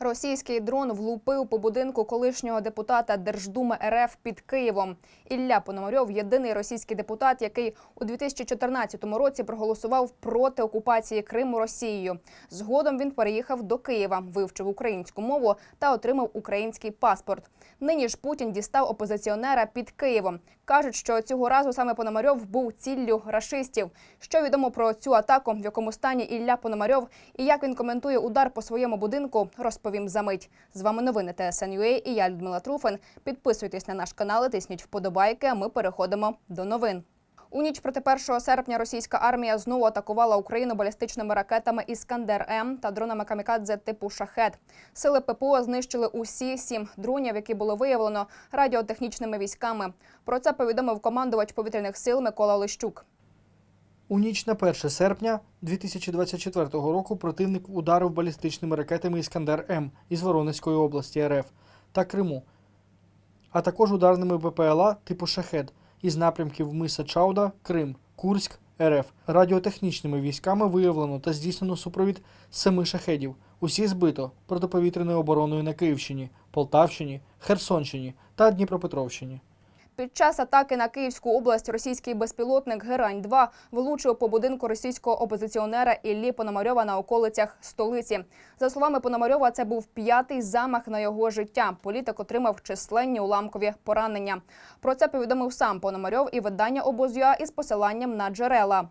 Російський дрон влупив по будинку колишнього депутата Держдуми РФ під Києвом. Ілля Пономарьов – єдиний російський депутат, який у 2014 році проголосував проти окупації Криму Росією. Згодом він переїхав до Києва, вивчив українську мову та отримав український паспорт. Нині ж Путін дістав опозиціонера під Києвом. Кажуть, що цього разу саме Пономарьов був ціллю рашистів. Що відомо про цю атаку, в якому стані Ілля Пономарьов і як він коментує удар по своєму будинку, розповім за мить. З вами новини ТСНЮА і я Людмила Труфин. Підписуйтесь на наш канал, і тисніть вподобайки. А ми переходимо до новин. У ніч проти 1 серпня російська армія знову атакувала Україну балістичними ракетами Іскандер М та дронами камікадзе типу Шахет. Сили ППО знищили усі сім дронів, які було виявлено радіотехнічними військами. Про це повідомив командувач повітряних сил Микола Лищук. У ніч на 1 серпня 2024 року противник ударив балістичними ракетами Іскандер М із Воронезької області РФ та Криму, а також ударними БПЛА типу Шахед із напрямків Миса Чауда, Крим, Курськ, РФ. Радіотехнічними військами виявлено та здійснено супровід семи шахедів. Усі збито протиповітряною обороною на Київщині, Полтавщині, Херсонщині та Дніпропетровщині. Під час атаки на Київську область російський безпілотник Герань-2 влучив по будинку російського опозиціонера Іллі Пономарьова на околицях столиці. За словами Пономарьова, це був п'ятий замах на його життя. Політик отримав численні уламкові поранення. Про це повідомив сам Пономарьов і видання обозюа із посиланням на джерела.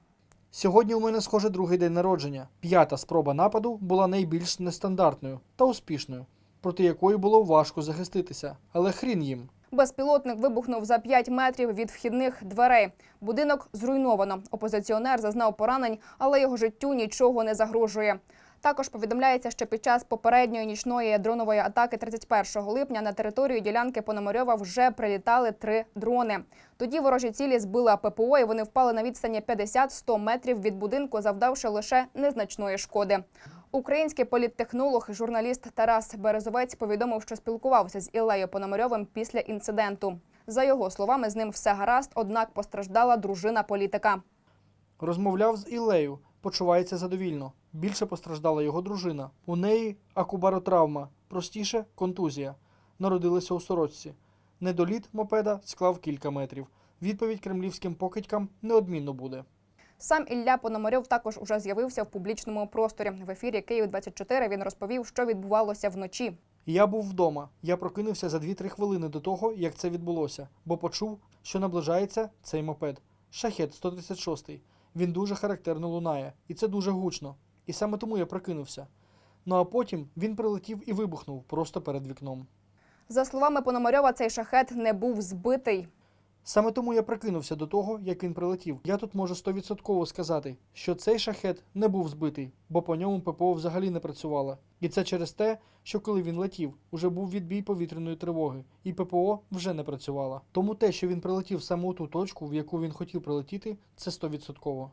Сьогодні у мене схоже другий день народження. П'ята спроба нападу була найбільш нестандартною та успішною, проти якої було важко захиститися. Але хрін їм. Безпілотник вибухнув за 5 метрів від вхідних дверей. Будинок зруйновано. Опозиціонер зазнав поранень, але його життю нічого не загрожує. Також повідомляється, що під час попередньої нічної дронової атаки 31 липня на територію ділянки Пономарьова вже прилітали три дрони. Тоді ворожі цілі збили ППО і вони впали на відстані 50-100 метрів від будинку, завдавши лише незначної шкоди. Український політтехнолог, журналіст Тарас Березовець повідомив, що спілкувався з Іллею Пономарьовим після інциденту. За його словами, з ним все гаразд, однак постраждала дружина політика. Розмовляв з Іллею, почувається задовільно. Більше постраждала його дружина. У неї акубаротравма, простіше контузія. Народилася у сорочці. Недоліт мопеда склав кілька метрів. Відповідь кремлівським покидькам неодмінно буде. Сам Ілля Пономарьов також уже з'явився в публічному просторі. В ефірі Київ 24 він розповів, що відбувалося вночі. Я був вдома. Я прокинувся за 2-3 хвилини до того, як це відбулося, бо почув, що наближається цей мопед. Шахет 136. Він дуже характерно лунає, і це дуже гучно. І саме тому я прокинувся. Ну а потім він прилетів і вибухнув просто перед вікном. За словами Пономарьова, цей шахет не був збитий. Саме тому я прикинувся до того, як він прилетів. Я тут можу стовідсотково сказати, що цей шахет не був збитий, бо по ньому ППО взагалі не працювало. І це через те, що коли він летів, уже був відбій повітряної тривоги, і ППО вже не працювало. Тому те, що він прилетів саме у ту точку, в яку він хотів прилетіти, це стовідсотково.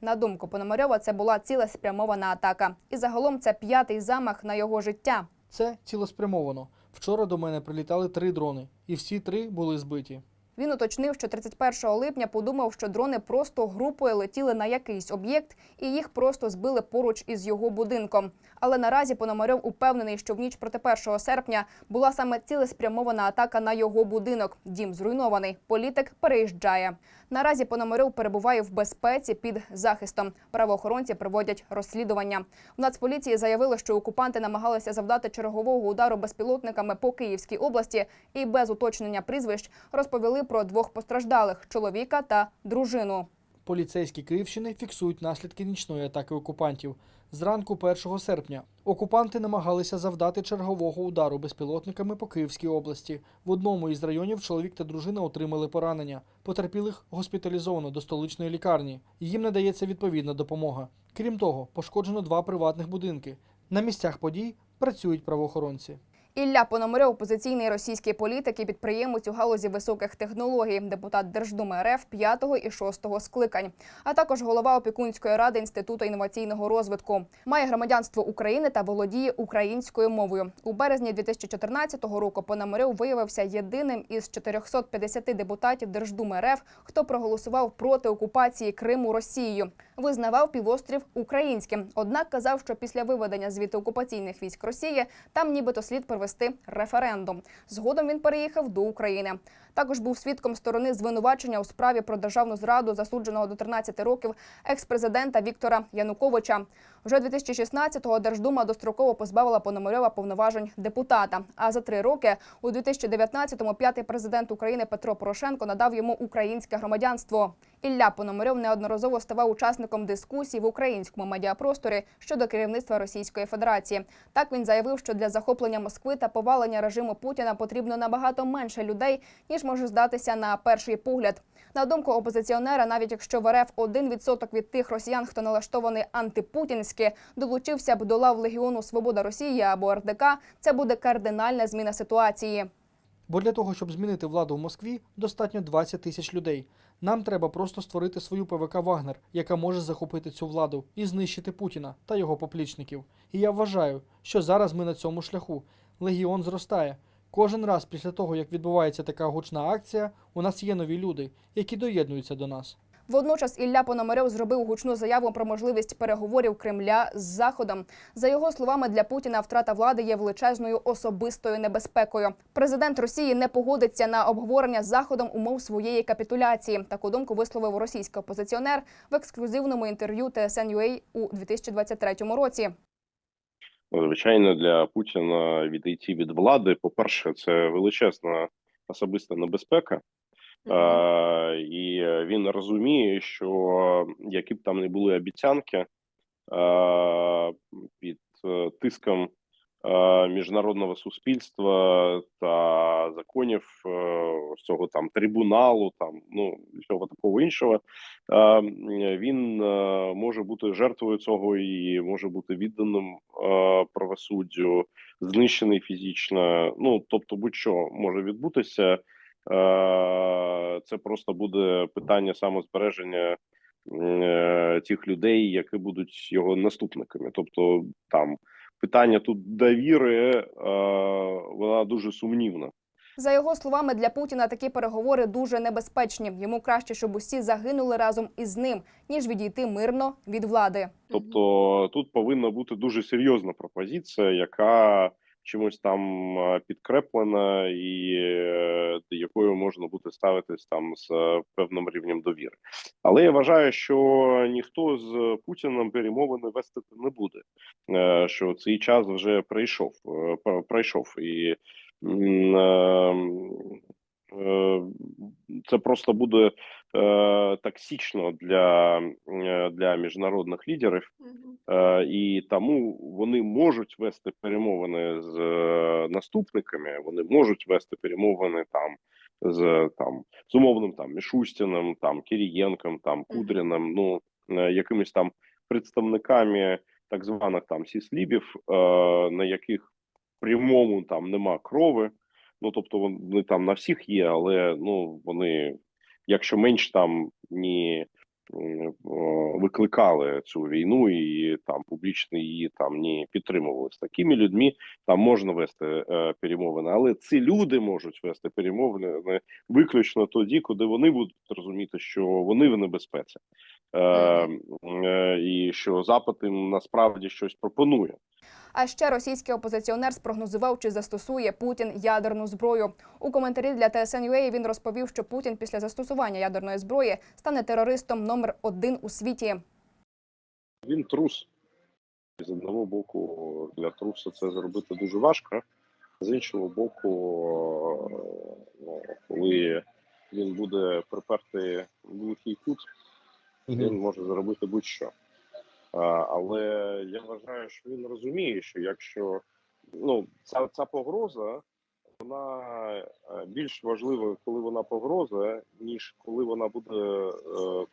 На думку Пономарьова, це була цілеспрямована атака. І загалом це п'ятий замах на його життя. Це цілеспрямовано. Вчора до мене прилітали три дрони, і всі три були збиті. Він уточнив, що 31 липня подумав, що дрони просто групою летіли на якийсь об'єкт і їх просто збили поруч із його будинком. Але наразі Пономарьов упевнений, що в ніч проти 1 серпня була саме цілеспрямована атака на його будинок. Дім зруйнований. Політик переїжджає. Наразі Пономарьов перебуває в безпеці під захистом. Правоохоронці проводять розслідування. В Нацполіції заявили, що окупанти намагалися завдати чергового удару безпілотниками по Київській області і без уточнення прізвищ розповіли про двох постраждалих чоловіка та дружину. Поліцейські Київщини фіксують наслідки нічної атаки окупантів. Зранку 1 серпня окупанти намагалися завдати чергового удару безпілотниками по Київській області. В одному із районів чоловік та дружина отримали поранення. Потерпілих госпіталізовано до столичної лікарні. Їм надається відповідна допомога. Крім того, пошкоджено два приватних будинки. На місцях подій працюють правоохоронці. Ілля Пономарьов – опозиційний російський політик і підприємець у галузі високих технологій, депутат Держдуми РФ 5 і 6 скликань, а також голова опікунської ради Інституту інноваційного розвитку. Має громадянство України та володіє українською мовою. У березні 2014 року Пономарьов виявився єдиним із 450 депутатів Держдуми РФ, хто проголосував проти окупації Криму Росією. Визнавав півострів українським. Однак казав, що після виведення звідти окупаційних військ Росії там нібито слід провести референдум. Згодом він переїхав до України. Також був свідком сторони звинувачення у справі про державну зраду засудженого до 13 років екс-президента Віктора Януковича. Вже 2016-го Держдума достроково позбавила Пономарьова повноважень депутата. А за три роки у 2019-му п'ятий президент України Петро Порошенко надав йому українське громадянство. Ілля Пономарьов неодноразово ставав учасником дискусій в українському медіапросторі щодо керівництва Російської Федерації. Так він заявив, що для захоплення Москви та повалення режиму Путіна потрібно набагато менше людей, ніж може здатися на перший погляд. На думку опозиціонера, навіть якщо в РФ 1% від тих росіян, хто налаштований антипутінськи, долучився б до лав Легіону Свобода Росії або РДК, це буде кардинальна зміна ситуації. Бо для того, щоб змінити владу в Москві, достатньо 20 тисяч людей. Нам треба просто створити свою ПВК Вагнер, яка може захопити цю владу і знищити Путіна та його поплічників. І я вважаю, що зараз ми на цьому шляху. Легіон зростає. Кожен раз після того, як відбувається така гучна акція, у нас є нові люди, які доєднуються до нас. Водночас Ілля Пономарьов зробив гучну заяву про можливість переговорів Кремля з Заходом. За його словами, для Путіна втрата влади є величезною особистою небезпекою. Президент Росії не погодиться на обговорення з Заходом умов своєї капітуляції. Таку думку висловив російський опозиціонер в ексклюзивному інтерв'ю TSN.ua у 2023 році. Звичайно, для Путіна відійти від влади, по-перше, це величезна особиста небезпека, і він розуміє, що які б там не були обіцянки е, під е, тиском е, міжнародного суспільства та законів е, цього там трибуналу, там ну всього такого іншого, е, він е, може бути жертвою цього і може бути відданим е, правосуддю, знищений фізично. Ну тобто, будь-що може відбутися. Е, Це просто буде питання самозбереження е, тих людей, які будуть його наступниками. Тобто, там питання тут довіри, е, вона дуже сумнівна. За його словами, для Путіна такі переговори дуже небезпечні. Йому краще, щоб усі загинули разом із ним, ніж відійти мирно від влади. Тобто тут повинна бути дуже серйозна пропозиція, яка чимось там підкреплена, і можна буде ставитись там з е, певним рівнем довіри. Але я вважаю, що ніхто з Путіним перемовини вести не буде. Е, Що цей час вже прийшов, е, пройшов і. Це просто буде е, токсично для, для міжнародних лідерів, Е, і тому вони можуть вести перемовини з наступниками. Вони можуть вести перемовини там з там з умовним там Мішустіним, там Кірієнком, там Кудріним, ну е, якимись там представниками так званих там сіслібів, е, на яких в прямому там нема крови. Ну тобто вони там на всіх є, але ну вони, якщо менш там ні викликали цю війну і там публічно її там не підтримували з такими людьми. Там можна вести е, перемовини, але ці люди можуть вести перемовини виключно тоді, коли вони будуть розуміти, що вони в небезпеці, е, е, і що Запад їм насправді щось пропонує. А ще російський опозиціонер спрогнозував, чи застосує Путін ядерну зброю. У коментарі для TSN.ua він розповів, що Путін після застосування ядерної зброї стане терористом номер один у світі. Він трус. З одного боку, для труса це зробити дуже важко. З іншого боку, ну, коли він буде припертий в глухий кут, він може зробити будь-що. Але я вважаю, що він розуміє, що якщо ну, ця, ця погроза, вона е, більш важлива, коли вона погроза, ніж коли вона буде е,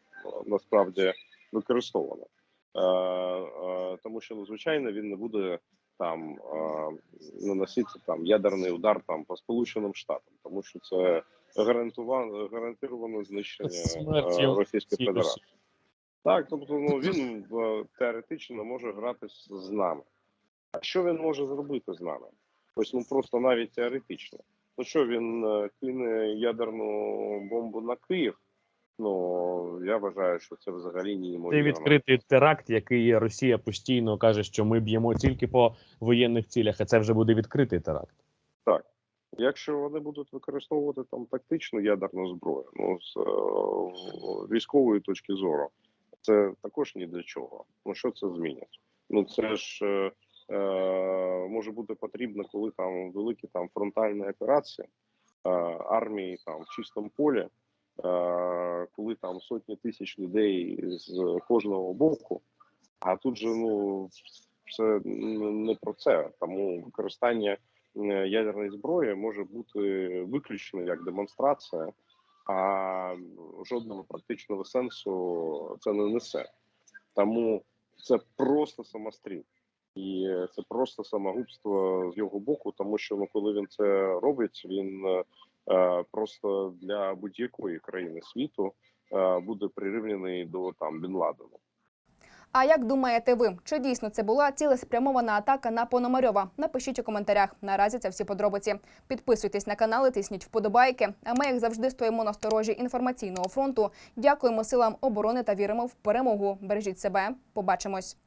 насправді використована. Е, тому що ну, звичайно він не буде там наносити там ядерний удар там по Сполученим Штатам, тому що це гарантовано гарантовано знищення Російської Федерації. Так, тобто, ну він е, теоретично може грати з- нами. А що він може зробити з нами? Ось ну просто навіть теоретично. Ну що він е, кине ядерну бомбу на Київ? Ну я вважаю, що це взагалі Це відкритий теракт, який Росія постійно каже, що ми б'ємо тільки по воєнних цілях, а це вже буде відкритий теракт. Так. Якщо вони будуть використовувати там тактичну ядерну зброю, ну з е, військової точки зору, це також ні для чого. Ну що це змінять? Ну це ж е, е, може бути потрібно, коли там великі там фронтальні операції е, армії там в чистому полі, е, коли там сотні тисяч людей з кожного боку. А тут же ну це не про це, тому використання е, ядерної зброї може бути виключно як демонстрація, а жодного практичного сенсу це не несе. Тому це просто самостріл. І це просто самогубство з його боку, тому що ну, коли він це робить, він е, е, просто для будь-якої країни світу е, буде прирівняний до там Бін Ладена. А як думаєте ви, чи дійсно це була цілеспрямована атака на Пономарьова? Напишіть у коментарях. Наразі це всі подробиці. Підписуйтесь на канали, тисніть вподобайки. А ми, як завжди, стоїмо на сторожі інформаційного фронту. Дякуємо силам оборони та віримо в перемогу. Бережіть себе. Побачимось.